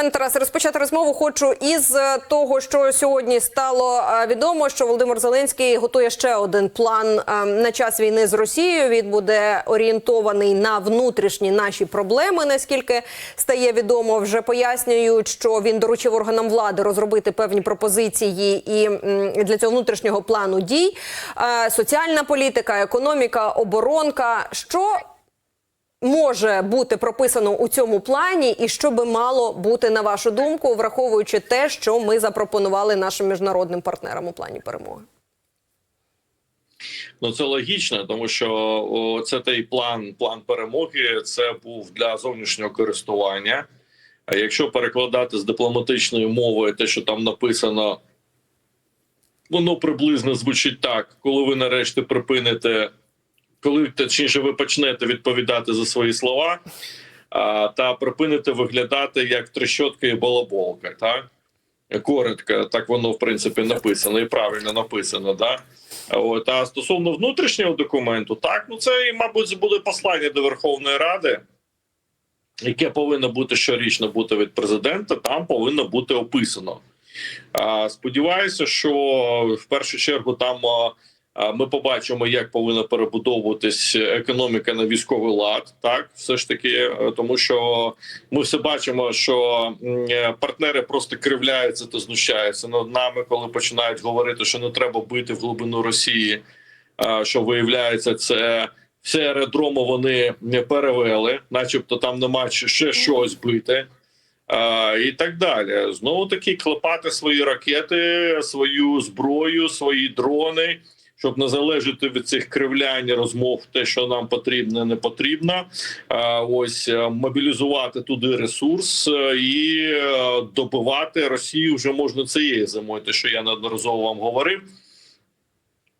Пане Тарасе, розпочати розмову хочу із е, того, що сьогодні стало е, відомо, що Володимир Зеленський готує ще один план е, на час війни з Росією. Він буде орієнтований на внутрішні наші проблеми. Наскільки стає відомо, вже пояснюють, що він доручив органам влади розробити певні пропозиції і для цього внутрішнього плану дій. Соціальна політика, економіка, оборонка. Що може бути прописано у цьому плані, і що би мало бути на вашу думку, враховуючи те, що ми запропонували нашим міжнародним партнерам у плані перемоги? Ну це логічно, тому що о, це той план, план перемоги. Це був для зовнішнього користування. А якщо перекладати з дипломатичної мови, те, що там написано, воно приблизно звучить так: коли ви нарешті припините, коли точніше ви почнете відповідати за свої слова, а, та припините виглядати як трещотка і балаболка, так? Коротко, так воно в принципі написано і правильно написано, да. От а стосовно внутрішнього документу, так ну це мабуть буде послання до Верховної Ради, яке повинно бути щорічно бути від президента. Там повинно бути описано. А, Сподіваюся, що в першу чергу там ми побачимо, як повинна перебудовуватись економіка на військовий лад. Так, все ж таки, е, тому що ми все бачимо, що е, партнери просто кривляються та знущаються над нами, коли починають говорити, що не треба бити в глибину Росії. Що виявляється, це все аеродроми вони не перевели, начебто там нема ще щось бити. А, і так далі. Знову таки клепати свої ракети, свою зброю, свої дрони, щоб не залежати від цих кривлянь розмов, те, що нам потрібно, не потрібно. Ось е, мобілізувати туди ресурс е, і е, добивати Росію вже можна цієї зимою. Те, що я неодноразово вам говорив.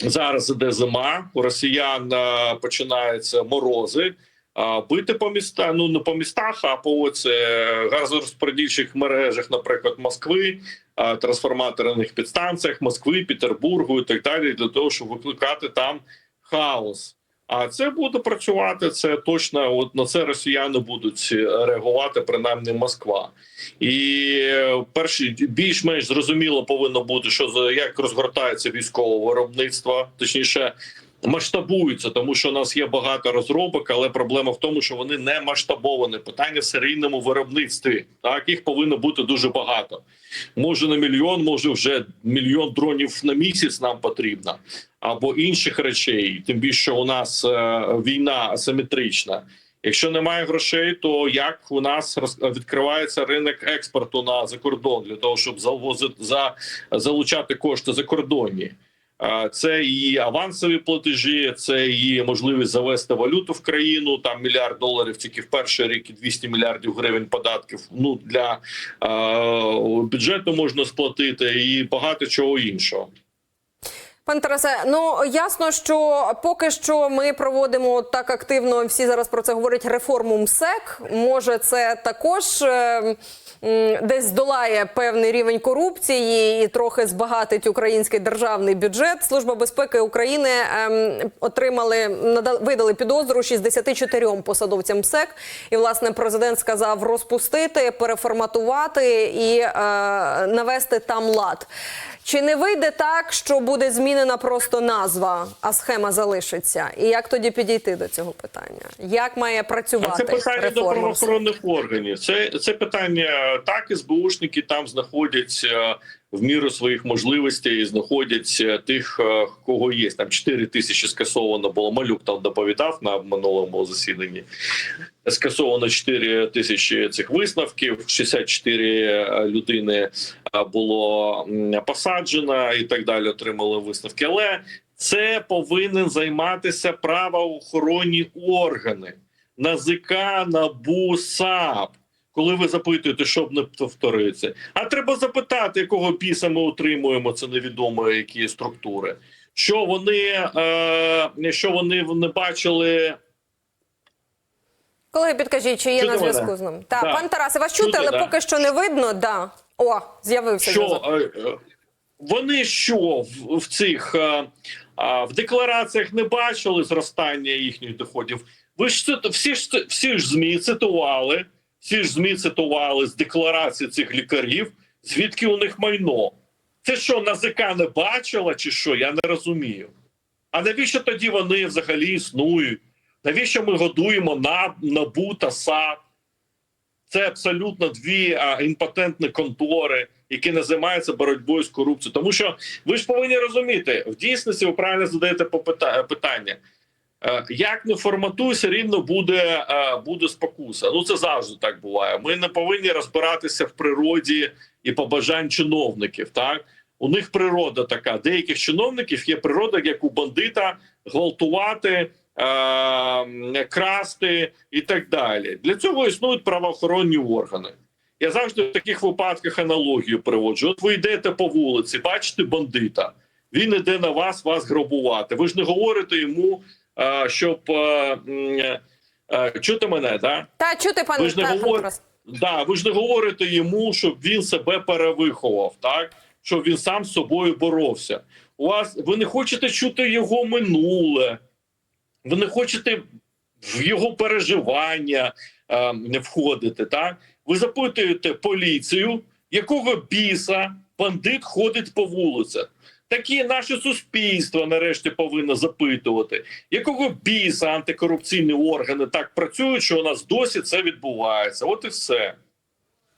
Зараз іде зима, у росіян починаються морози. Бити по містах, ну не по містах, а по оце газорозподільчих мережах, наприклад, Москви, трансформаторних підстанціях Москви, Петербургу і так далі, для того, щоб викликати там хаос. А це буде працювати. Це точно от на це росіяни будуть реагувати, принаймні Москва. І е, перші більш-менш зрозуміло повинно бути, що як розгортається військове виробництво, точніше. Масштабуються, тому що у нас є багато розробок, але проблема в тому, що вони не масштабовані. Питання в серійному виробництві. Так їх повинно бути дуже багато. Може на мільйон, може вже мільйон дронів на місяць нам потрібно, або інших речей. Тим більше у нас е, війна асиметрична. Якщо немає грошей, то як у нас відкривається ринок експорту на закордон для того, щоб завозити за залучати кошти закордонні? Це і авансові платежі, це і можливість завести валюту в країну. Там мільярд доларів тільки в перший рік і 200 мільярдів гривень податків. Ну для е, бюджету можна сплатити і багато чого іншого. Пане Тарасе, ну ясно, що поки що ми проводимо так активно. Всі зараз про це говорять. Реформу МСЕК. Може, це також е, десь здолає певний рівень корупції і трохи збагатить український державний бюджет. Служба безпеки України ем, отримали нада- видали підозру 64 посадовцям МСЕК. І власне президент сказав розпустити, переформатувати і е, навести там лад. Чи не вийде так, що буде змінена просто назва, а схема залишиться? І як тоді підійти до цього питання? Як має працювати це питання до правоохоронних органів. Це це питання так, і СБУшники там знаходяться в міру своїх можливостей, знаходять е, тих, е, кого є. Там 4 тисячі скасовано було. Малюк там доповідав на минулому засіданні. Скасовано 4 тисячі цих висновків, 64 людини е, було посаджено і так далі. Отримали висновки. Але це повинен займатися правоохоронні органи. НАЗК, НАБУ, САП. Коли ви запитуєте, щоб не повториться, а треба запитати, якого піса ми отримуємо це невідомо які структури. Що вони, е, що вони не бачили Колеги, підкажіть, чи є Чути на зв'язку з ним? Так, Да. пан Тарасе, вас чути, Чути, але да. поки що не видно. Да. О, з'явився що е, е, вони що в, в цих е, в деклараціях не бачили зростання їхніх доходів. Ви ж всі ж всі ж змі цитували Всі ж ЗМІ цитували з декларації цих лікарів, звідки у них майно. Це що, НАЗК не бачила, чи що? Я не розумію. А навіщо тоді вони взагалі існують? Навіщо ми годуємо на НАБУ та САП? Це абсолютно дві а, імпотентні контори, які не займаються боротьбою з корупцією. Тому що ви ж повинні розуміти, в дійсності ви правильно задаєте питання. Е, Як не форматуйся, рівно буде, е, буде спокуса. Ну це завжди так буває. Ми не повинні розбиратися в природі і побажань чиновників. Так у них природа така. Деяких чиновників є природа, як у бандита, гвалтувати, е, красти і так далі. Для цього існують правоохоронні органи. Я завжди в таких випадках аналогію приводжу. От ви йдете по вулиці, бачите бандита. Він іде на вас, вас грабувати. Ви ж не говорите йому, щоб е, е, чути мене, да? Та чути, пане Ви ж не говорите- Да, ви ж не говорите йому, щоб він себе перевиховав, так щоб він сам з собою боровся. У вас ви не хочете чути його минуле, ви не хочете в його переживання е, не входити. Так ви запитуєте поліцію, якого біса бандит ходить по вулицях. Такі наше суспільство нарешті повинно запитувати, якого біса антикорупційні органи так працюють, що у нас досі це відбувається. От і все.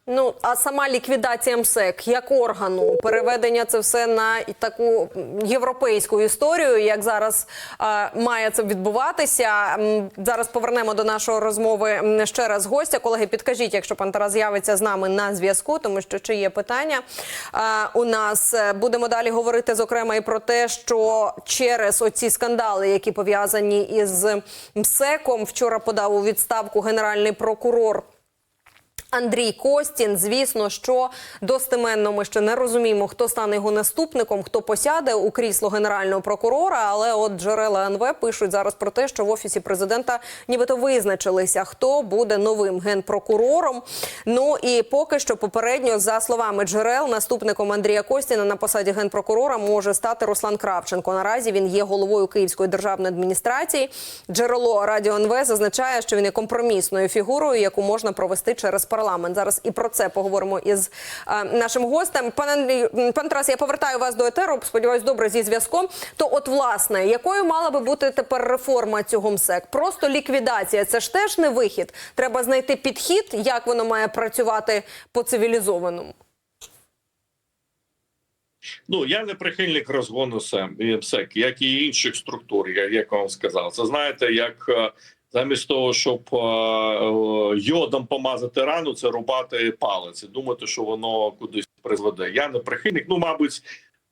Ну а сама ліквідація МСЕК як органу, переведення це все на таку європейську історію, як зараз е, має це відбуватися. Зараз повернемо до нашої розмови ще раз гостя. Колеги, підкажіть, якщо пан Тарас з'явиться з нами на зв'язку, тому що чи є питання е, у нас. Е, Будемо далі говорити зокрема і про те, що через оці скандали, які пов'язані із МСЕКом, вчора подав у відставку генеральний прокурор. Андрій Костін, звісно, що достеменно ми ще не розуміємо, хто стане його наступником, хто посяде у крісло генерального прокурора. Але от джерела НВ пишуть зараз про те, що в офісі президента нібито визначилися, хто буде новим генпрокурором. Ну і поки що, попередньо, за словами джерел, наступником Андрія Костіна на посаді генпрокурора може стати Руслан Кравченко. Наразі він є головою Київської державної адміністрації. Джерело Радіо НВ зазначає, що він є компромісною фігурою, яку можна провести через парламент. Зараз і про це поговоримо із е, нашим гостем. Пане Андрій, пан Тарас, я повертаю вас до етеру. Сподіваюсь, добре зі зв'язком. То, от, власне, якою мала би бути тепер реформа цього МСЕК? Просто ліквідація. Це ж теж не вихід. Треба знайти підхід, як воно має працювати по цивілізованому. Ну я не прихильник розгону СЕМ як і інших структур, я вам сказав. Це знаєте, як е, замість того, щоб е, е, йодом помазати рану, це рубати палець і думати, що воно кудись призведе. Я не прихильник. Ну, мабуть,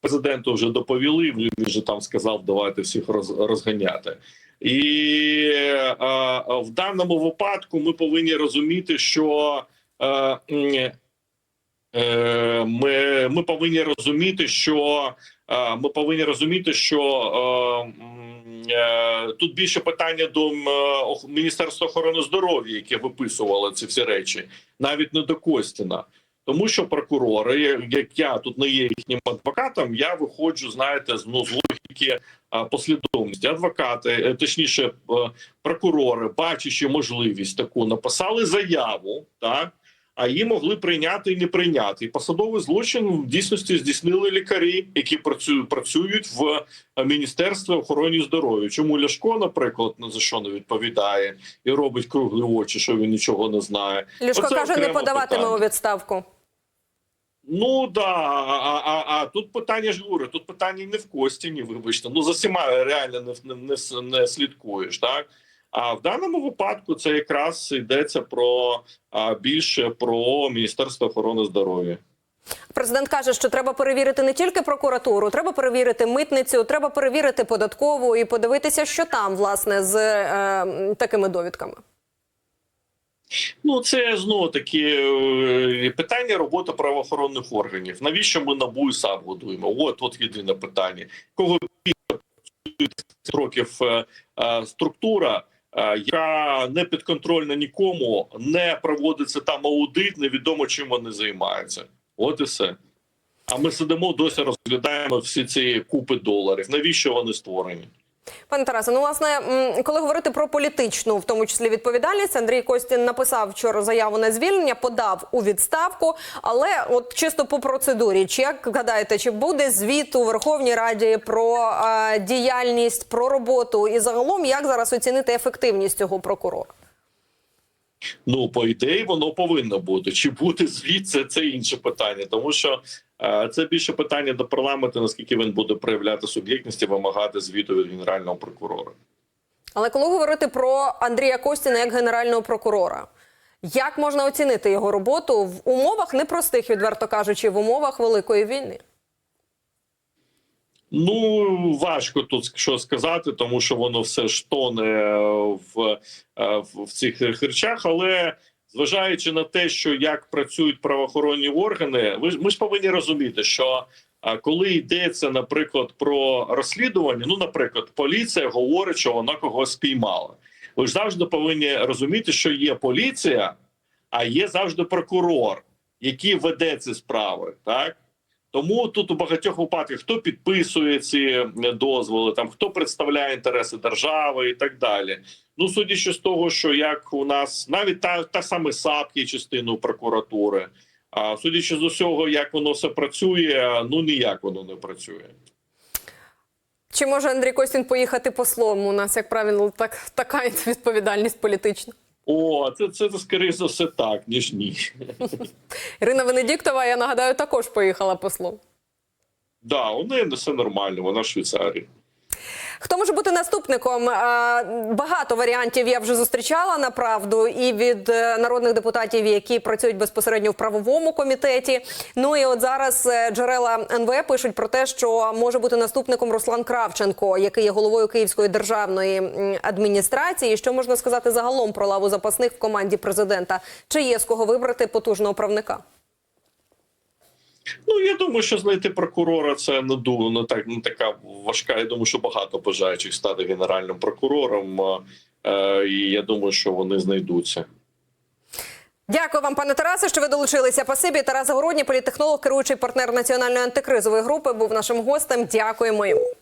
президенту вже доповіли. Він вже там сказав, давайте всіх роз, розганяти. І е, е, в даному випадку ми повинні розуміти, що Е, Ми, ми повинні розуміти, що е, ми повинні розуміти, що е, тут більше питання до Міністерства охорони здоров'я, яке виписувало ці всі речі, навіть не до Костіна. Тому що прокурори, як- я тут не є їхнім адвокатом, я виходжу, знаєте, з ну, з логіки а, послідовності. Адвокати, е, точніше, е, прокурори, бачачи можливість таку, написали заяву, так а її могли прийняти і не прийняти. І посадовий злочин в дійсності здійснили лікарі, які працюють в е, міністерстві охорони здоров'я. Чому Ляшко, наприклад, ні за що не відповідає і робить круглі очі, що він нічого не знає. Ляшко Оце каже, не подаватиме у відставку. Ну да, а, а, а тут питання ж говорю, тут питання не в Костіні, вибачте. Ну за всіма реально не, не, не, не слідкуєш, так? А в даному випадку це якраз йдеться про більше про Міністерство охорони здоров'я. Президент каже, що треба перевірити не тільки прокуратуру, треба перевірити митницю, треба перевірити податкову і подивитися, що там власне з е, такими довідками. Ну це знову таки е, питання роботи правоохоронних органів. Навіщо ми НАБУ і САП годуємо? От от єдине питання. Кого років е, е, структура, яка не підконтрольна нікому, не проводиться там аудит, невідомо чим вони займаються. От і все. А ми сидимо досі розглядаємо всі ці купи доларів. Навіщо вони створені? Пане Тарасе, ну власне, коли говорити про політичну, в тому числі відповідальність, Андрій Костін написав вчора заяву на звільнення, подав у відставку. Але от чисто по процедурі, чи як гадаєте, чи буде звіт у Верховній Раді про е, діяльність, про роботу і загалом як зараз оцінити ефективність цього прокурора? Ну, по ідеї, воно повинно бути. Чи буде звіт, це, це інше питання, тому що е, це більше питання до парламенту, наскільки він буде проявляти суб'єктність і вимагати звіту від генерального прокурора. Але коли говорити про Андрія Костіна як генерального прокурора, як можна оцінити його роботу в умовах непростих, відверто кажучи, в умовах великої війни? Ну важко тут що сказати, тому що воно все ж тоне в, е, в, цих речах. Але зважаючи на те, що як працюють правоохоронні органи, ж ми ж повинні розуміти, що а, коли йдеться, наприклад, про розслідування, ну, наприклад, поліція говорить, що вона когось спіймала. Ви ж завжди повинні розуміти, що є поліція, а є завжди прокурор, який веде ці справи, так. Тому тут у багатьох випадках хто підписує ці е, дозволи, там хто представляє інтереси держави і так далі. Ну судячи з того, що як у нас навіть та та саме САП є частиною прокуратури. А судячи з усього, як воно все працює, ну ніяк воно не працює. Чи може Андрій Костін поїхати послом? У нас, як правило, так така відповідальність політична. О, це це, це скоріше за все так, ніж ні. Ірина Венедіктова, я нагадаю, також поїхала послом. Да, у неї все нормально, вона в Швейцарії. Хто може бути наступником? Е, Багато варіантів я вже зустрічала на правду і від е, народних депутатів, які працюють безпосередньо в правовому комітеті. Ну і от зараз е, джерела НВ пишуть про те, що може бути наступником Руслан Кравченко, який є головою Київської державної адміністрації. Що можна сказати загалом про лаву запасних в команді президента? Чи є з кого вибрати потужного правника? Ну я думаю, що знайти прокурора це не ду не так не така важка. Я думаю, що багато бажаючих стати генеральним прокурором, е, і я думаю, що вони знайдуться. Дякую вам, пане Тарасе, що ви долучилися. Пасибі Тарас Городній, політтехнолог, керуючий партнер національної антикризової групи, був нашим гостем. Дякуємо йому.